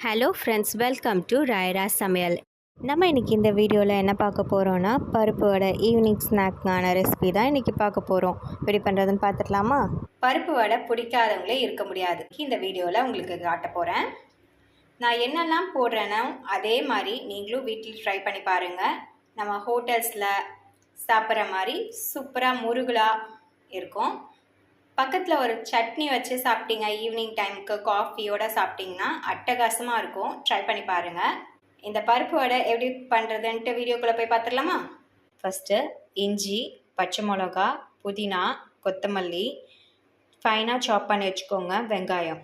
Hello friends welcome to ராயரா சமையல் நம்ம இன்றைக்கி இந்த வீடியோவில் என்ன பார்க்க போகிறோன்னா பருப்பு வடை ஈவினிங் ஸ்நாக்கான ரெசிபி தான் இன்றைக்கி பார்க்க போகிறோம் எப்படி பண்ணுறதுன்னு பார்த்துக்கலாமா? பருப்பு வடை பிடிக்காதவங்களே இருக்க முடியாது. இந்த வீடியோவில் உங்களுக்கு காட்ட போகிறேன் நான் என்னெல்லாம் போடுறேனோ அதே மாதிரி நீங்களும் வீட்டில் ட்ரை பண்ணி பாருங்கள் நம்ம ஹோட்டல்ஸில் சாப்பிட்ற மாதிரி சூப்பராக முருகலாக இருக்கும். பக்கத்தில் ஒரு சட்னி வச்சு சாப்பிட்டீங்க ஈவினிங் டைமுக்கு காஃபியோட சாப்பிட்டீங்கன்னா அட்டகாசமாக இருக்கும். ட்ரை பண்ணி பாருங்கள் இந்த பருப்பு வடை எப்படி பண்ணுறதுன்ட்டு வீடியோக்குள்ளே போய் பார்த்துடலாமா ஃபஸ்ட்டு இஞ்சி பச்சை மிளகா புதினா கொத்தமல்லி ஃபைனாக சாப் பண்ணி வச்சுக்கோங்க வெங்காயம்.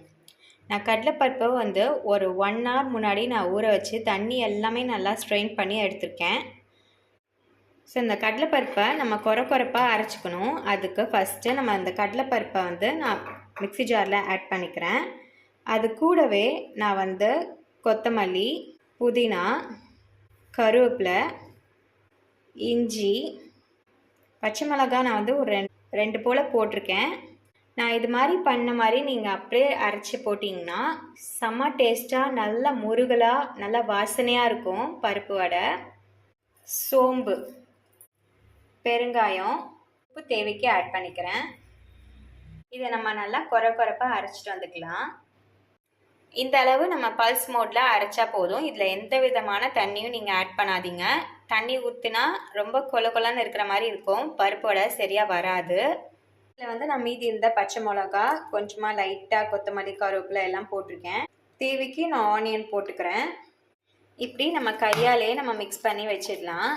நான் கடலைப்பருப்பை வந்து ஒரு ஒன் ஹவர் முன்னாடி நான் ஊற வச்சு தண்ணி எல்லாமே நல்லா ஸ்ட்ரெயின் பண்ணி எடுத்திருக்கேன். ஸோ இந்த கடலைப்பருப்பை நம்ம குறை குறைப்பாக அரைச்சிக்கணும். அதுக்கு ஃபஸ்ட்டு நம்ம அந்த கடலைப்பருப்பை வந்து நான் மிக்ஸி ஜாரில் ஆட் பண்ணிக்கிறேன். அது கூடவே நான் வந்து கொத்தமல்லி புதினா கருவேப்பிலை இஞ்சி பச்சை மிளகா நான் வந்து ஒரு ரெண்டு ரெண்டு போல் போட்டிருக்கேன். நான் இது மாதிரி பண்ண மாதிரி நீங்கள் அப்படியே அரைச்சி போட்டிங்கன்னா செம்ம டேஸ்ட்டாக நல்லா முருகலாக நல்லா வாசனையாக இருக்கும் பருப்பு வடை. சோம்பு. பெருங்காயம் உப்பு தேவைக்கு ஆட் பண்ணிக்கிறேன். இதை நம்ம நல்லா குறை குறைப்பாக அரைச்சிட்டு வந்துக்கலாம். இந்த அளவு நம்ம பல்ஸ் மோடில் அரைச்சா போதும். இதில் எந்த விதமான தண்ணியும் நீங்கள் ஆட் பண்ணாதீங்க. தண்ணி ஊற்றினா ரொம்ப கொல கொலன்னு இருக்கிற மாதிரி இருக்கும். பருப்போட சரியாக வராது. இதில் வந்து நான் மீதி இருந்த பச்சை மிளகா கொஞ்சமாக லைட்டாக கொத்தமல்லி கருவேப்பிலை எல்லாம் போட்டிருக்கேன். தேவைக்கு நான் ஆனியன் போட்டுக்கிறேன். இப்படி நம்ம கையாலே நம்ம மிக்ஸ் பண்ணி வச்சிடலாம்.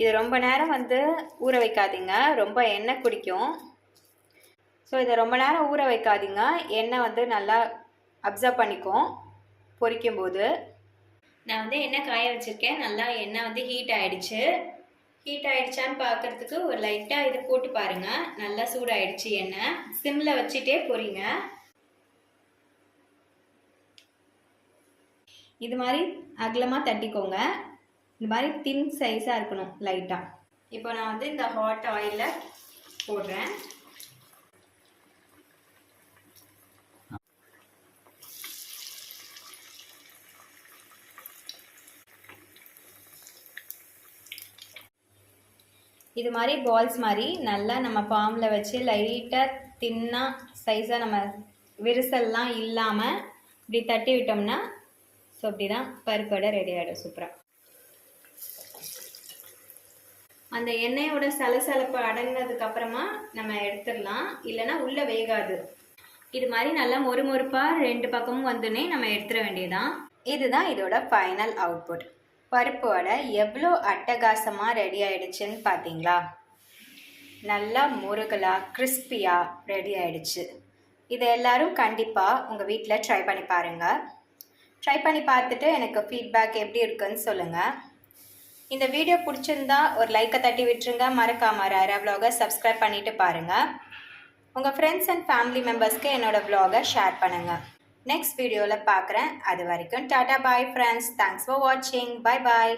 இது ரொம்ப நேரம் வந்து ஊற வைக்காதீங்க. ரொம்ப எண்ணெய் குடிக்கும். ஸோ இதை ரொம்ப நேரம் ஊற வைக்காதீங்க. எண்ணெய் வந்து நல்லா அப்சர்வ் பண்ணிக்கும் பொரிக்கும்போது. நான் வந்து எண்ணெய் காய வச்சுருக்கேன். நல்லா எண்ணெய் வந்து ஹீட் ஆகிடுச்சு ஹீட் ஆகிடுச்சான்னு பார்க்குறதுக்கு ஒரு லைட்டாக இது போட்டு பாருங்கள் நல்லா சூடாயிடுச்சு எண்ணெய். சிம்மில் வச்சுட்டே பொறிங்க இது மாதிரி அகலமாக தட்டிக்கோங்க. இந்த மாதிரி தின் சைஸாக இருக்கணும் லைட்டாக இப்போ நான் வந்து இந்த ஹாட் ஆயிலில் போடுறேன். இது மாதிரி பால்ஸ் மாதிரி நல்லா நம்ம பாம்பில் வச்சு லைட்டாக தின்னாக சைஸாக நம்ம விரிசல்லாம் இல்லாமல் இப்படி தட்டி விட்டோம்னா ஸோ அப்படி தான் பருப்படை ரெடி ஆகிடும் சூப்பராக அந்த எண்ணெயோட சலசலப்பு அடங்கினதுக்கு அப்புறமா நம்ம எடுத்துடலாம். இல்லைன்னா உள்ளே வேகாது. இது மாதிரி நல்லா மொறு மொறுப்பாக ரெண்டு பக்கமும் வந்துனே நம்ம எடுத்துட வேண்டியதான் இதுதான் இதோட ஃபைனல் அவுட்புட் பருப்பு வடை எவ்வளோ அட்டகாசமாக ரெடி ஆயிடுச்சுன்னு பார்த்தீங்களா நல்லா முருகலாக கிறிஸ்பியாக ரெடி ஆயிடுச்சு. இதை எல்லாரும் கண்டிப்பாக உங்கள் வீட்டில் ட்ரை பண்ணி பாருங்கள் ட்ரை பண்ணி பார்த்துட்டு எனக்கு ஃபீட்பேக் எப்படி இருக்குன்னு சொல்லுங்கள் இந்த வீடியோ பிடிச்சிருந்தா ஒரு லைக்கை தட்டி விட்டுருங்க. மறக்காம ராரா vlog-அ சப்ஸ்கிரைப் பண்ணிவிட்டு பாருங்கள் உங்கள் ஃப்ரெண்ட்ஸ் அண்ட் ஃபேமிலி மெம்பர்ஸ்க்கு என்னோடய vlog-அ ஷேர் பண்ணுங்கள் நெக்ஸ்ட் வீடியோவில் பார்க்குறேன் அது வரைக்கும் tata bye friends thanks for வாட்சிங் பை பாய்